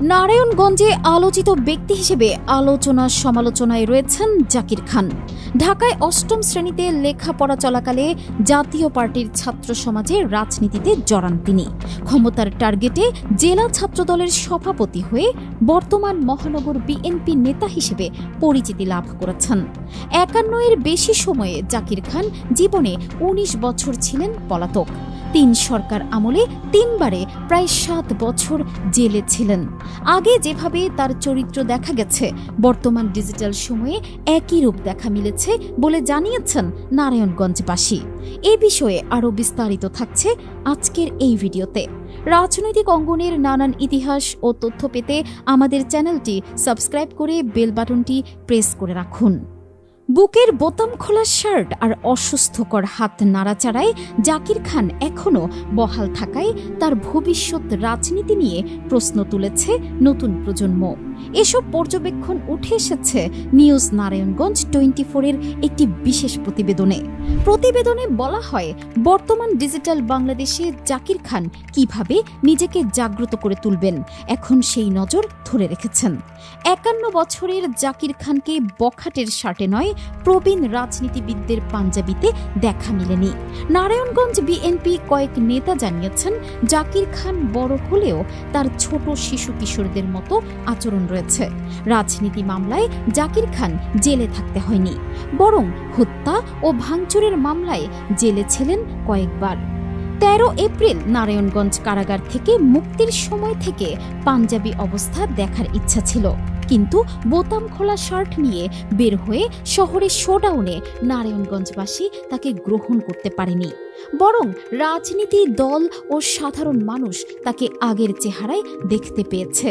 নারায়ণগঞ্জে আলোচিত ব্যক্তি হিসেবে আলোচনা সমালোচনায় রয়েছেন জাকির খান। ঢাকায় অষ্টম শ্রেণীতে লেখাপড়া চলাকালে জাতীয় পার্টির ছাত্র সমাজে রাজনীতিতে জড়ান তিনি। ক্ষমতার টার্গেটে জেলা ছাত্রদলের সভাপতি হয়ে বর্তমান মহানগর বিএনপি নেতা হিসেবে পরিচিতি লাভ করেছেন। একান্ন এর বেশি সময়ে জাকির খান জীবনে ১৯ বছর ছিলেন পলাতক। তিন সরকার আমলে তিনবারে প্রায় সাত বছর জেলে ছিলেন। আগে যেভাবে তার চরিত্র দেখা গেছে, বর্তমান ডিজিটাল সময়ে একই রূপ দেখা মিলেছে বলে জানিয়েছেন নারায়ণগঞ্জবাসী। এ বিষয়ে আরও বিস্তারিত থাকছে আজকের এই ভিডিওতে। রাজনৈতিক অঙ্গনের নানান ইতিহাস ও তথ্য পেতে আমাদের চ্যানেলটি সাবস্ক্রাইব করে বেল বাটনটি প্রেস করে রাখুন। বুকের বোতাম খোলা শার্ট আর অসুস্থকর হাত নাড়াচাড়ায় জাকির খান এখনও বহাল থাকায় তার ভবিষ্যৎ রাজনীতি নিয়ে প্রশ্ন তুলেছে নতুন প্রজন্ম। এসব পর্যবেক্ষণ উঠে এসেছে নিউজ নারায়ণগঞ্জ টোয়েন্টি ফোরের একটি বিশেষ প্রতিবেদনে। প্রতিবেদনে বলা হয়, বর্তমান ডিজিটাল বাংলাদেশে জাকির খান কীভাবে নিজেকে জাগ্রত করে তুলবেন, এখন সেই নজর ধরে রেখেছেন। একান্ন বছরের জাকির খানকে বখাটের শার্টে নয়, প্রবীণ রাজনীতিবিদদের পাঞ্জাবিতে দেখা মিলেনি। নারায়ণগঞ্জ বিএনপি কয়েক নেতা জানিয়েছেন, জাকির খান বড় হলেও তার ছোট শিশু কিশোরদের মতো আচরণ রয়েছে। রাজনীতি মামলায় জাকির খান জেলে থাকতে হয়নি, বরং হত্যা ও ভাঙচুরের মামলায় জেলে ছিলেন কয়েকবার। তেরো এপ্রিল নারায়ণগঞ্জ কারাগার থেকে মুক্তির সময় থেকে পাঞ্জাবি অবস্থা দেখার ইচ্ছা ছিল, কিন্তু বোতাম খোলা শার্ট নিয়ে বের হয়ে শহরে শোডাউনে নারায়ণগঞ্জবাসী তাকে গ্রহণ করতে পারেনি, বরং রাজনীতি দল ও সাধারণ মানুষ তাকে আগের চেহারায় দেখতে পেয়েছে।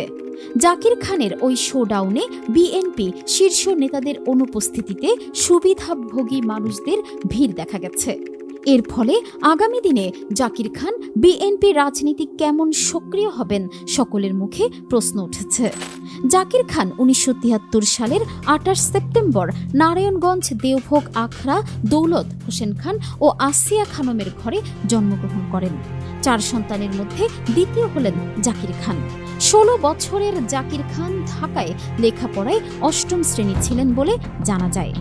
জাকির খানের ওই শোডাউনে বিএনপি শীর্ষ নেতাদের অনুপস্থিতিতে সুবিধাভোগী মানুষদের ভিড় দেখা গেছে। এর ফলে আগামী দিনে জাকির খান বিএনপি রাজনীতি কেমন সক্রিয় হবেন সকলের মুখে প্রশ্ন উঠেছে। জাকির খান উনিশশো তিয়াত্তর সালের আঠাশ সেপ্টেম্বর নারায়ণগঞ্জ, দেওভোগ, আখড়া, দৌলত, হোসেন খান ও আসিয়া খানমের ঘরে জন্মগ্রহণ করেন। চার সন্তানের মধ্যে দ্বিতীয় হলেন জাকির খান। ষোলো বছরের জাকির খান ঢাকায় লেখাপড়ায় অষ্টম শ্রেণি ছিলেন বলে জানা যায়।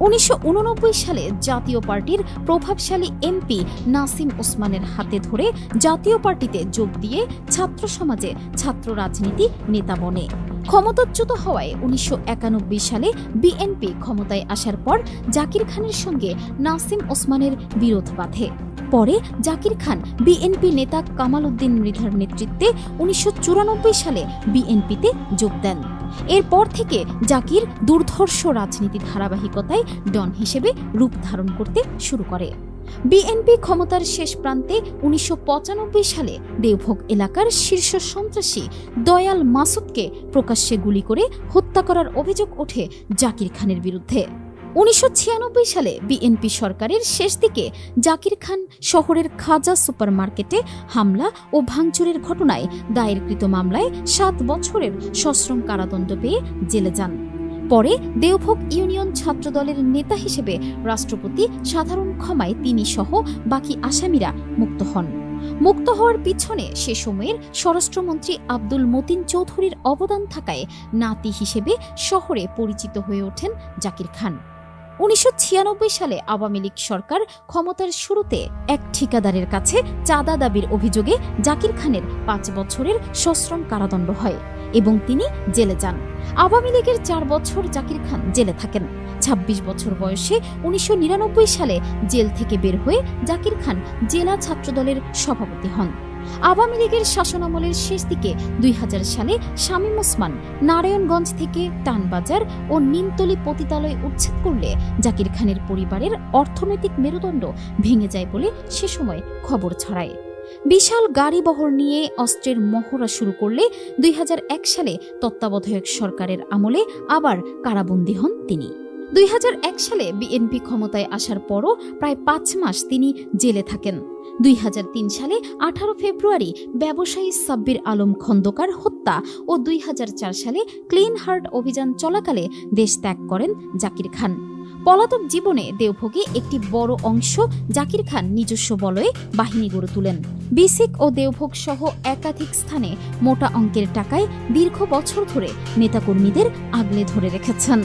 উনিশশো উননব্বই সালে জাতীয় পার্টির প্রভাবশালী এমপি নাসিম ওসমানের হাতে ধরে জাতীয় পার্টিতে যোগ দিয়ে ছাত্র সমাজে ছাত্র রাজনীতি নেতা বনে। ক্ষমতাচ্যুত হওয়ায় উনিশশো একানব্বই সালে বিএনপি ক্ষমতায় আসার পর জাকির খানের সঙ্গে নাসিম ওসমানের বিরোধ বাধে। পরে জাকির খান বিএনপি নেতা কামাল উদ্দিন মৃধার নেতৃত্বে উনিশশো চুরানব্বই সালে বিএনপিতে যোগ দেন। এরপর থেকে জাকির দুর্ধর্ষ রাজনীতি ধারাবাহিকতায় ডন হিসেবে রূপ ধারণ করতে শুরু করে। বিএনপি ক্ষমতার শেষ প্রান্তে উনিশশো পঁচানব্বই সালে দেওভোগ এলাকার শীর্ষ সন্ত্রাসী দয়াল মাসুদকে প্রকাশ্যে গুলি করে হত্যা করার অভিযোগ ওঠে জাকির খানের বিরুদ্ধে। উনিশশো ছিয়ানব্বই সালে বিএনপি সরকারের শেষ দিকে জাকির খান শহরের খাজা সুপারমার্কেটে হামলা ও ভাঙচুরের ঘটনায় দায়েরকৃত মামলায় সাত বছরের সশ্রম কারাদণ্ড পেয়ে জেলে যান। পরে দেওভোগ ইউনিয়ন ছাত্রদলের নেতা হিসেবে রাষ্ট্রপতি সাধারণ ক্ষমায় তিনি সহ বাকি আসামিরা মুক্ত হন। মুক্ত হওয়ার পিছনে সে সময়ের স্বরাষ্ট্রমন্ত্রী আব্দুল মতিন চৌধুরীর অবদান থাকায় নাতি হিসেবে শহরে পরিচিত হয়ে ওঠেন জাকির খান। উনিশশো ছিয়ানব্বই সালে আওয়ামী লীগ সরকার ক্ষমতার শুরুতে এক ঠিকাদারের কাছে চাঁদা দাবির অভিযোগে জাকির খানের পাঁচ বছরের সশ্রম কারাদণ্ড হয় এবং তিনি জেলে যান। আওয়ামী লীগের চার বছর জাকির খান জেলে থাকেন। ২৬ বছর বয়সে উনিশশো নিরানব্বই সালে জেল থেকে বের হয়ে জাকির খান জেলা ছাত্রদলের সভাপতি হন। আওয়ামী লীগের শাসনামলের শেষ দিকে দুই সালে শামীম ওসমান নারায়ণগঞ্জ থেকে টানবাজার ও নিমতলি পতিতালয় উচ্ছেদ করলে জাকির খানের পরিবারের অর্থনৈতিক মেরুদণ্ড ভেঙে যায় বলে সে সময় খবর ছড়ায়। বিশাল গাড়ি বহর নিয়ে অস্ত্রের মহড়া শুরু করলে দুই হাজার এক সালে তত্ত্বাবধায়ক সরকারের আমলে আবার কারাবন্দী হন তিনি। দুই হাজার এক সালে বিএনপি ক্ষমতায় আসার পরও প্রায় পাঁচ মাস তিনি জেলে থাকেন। দুই হাজার তিন সালে আঠারো ফেব্রুয়ারি ব্যবসায়ী সাব্বির আলম খন্দকার হত্যা ও দুই হাজার চার সালে ক্লিন হার্ট অভিযান চলাকালে দেশ ত্যাগ করেন জাকির খান। পলাতক জীবনে দেওভোগে একটি বড় অংশ জাকির খান নিজস্ব বলয়ে বাহিনী গড়ে তোলেন। বিসিক ও দেওভোগ সহ একাধিক স্থানে মোটা অঙ্কের টাকায় দীর্ঘ বছর ধরে নেতাকর্মীদের আগলে ধরে রেখেছেন।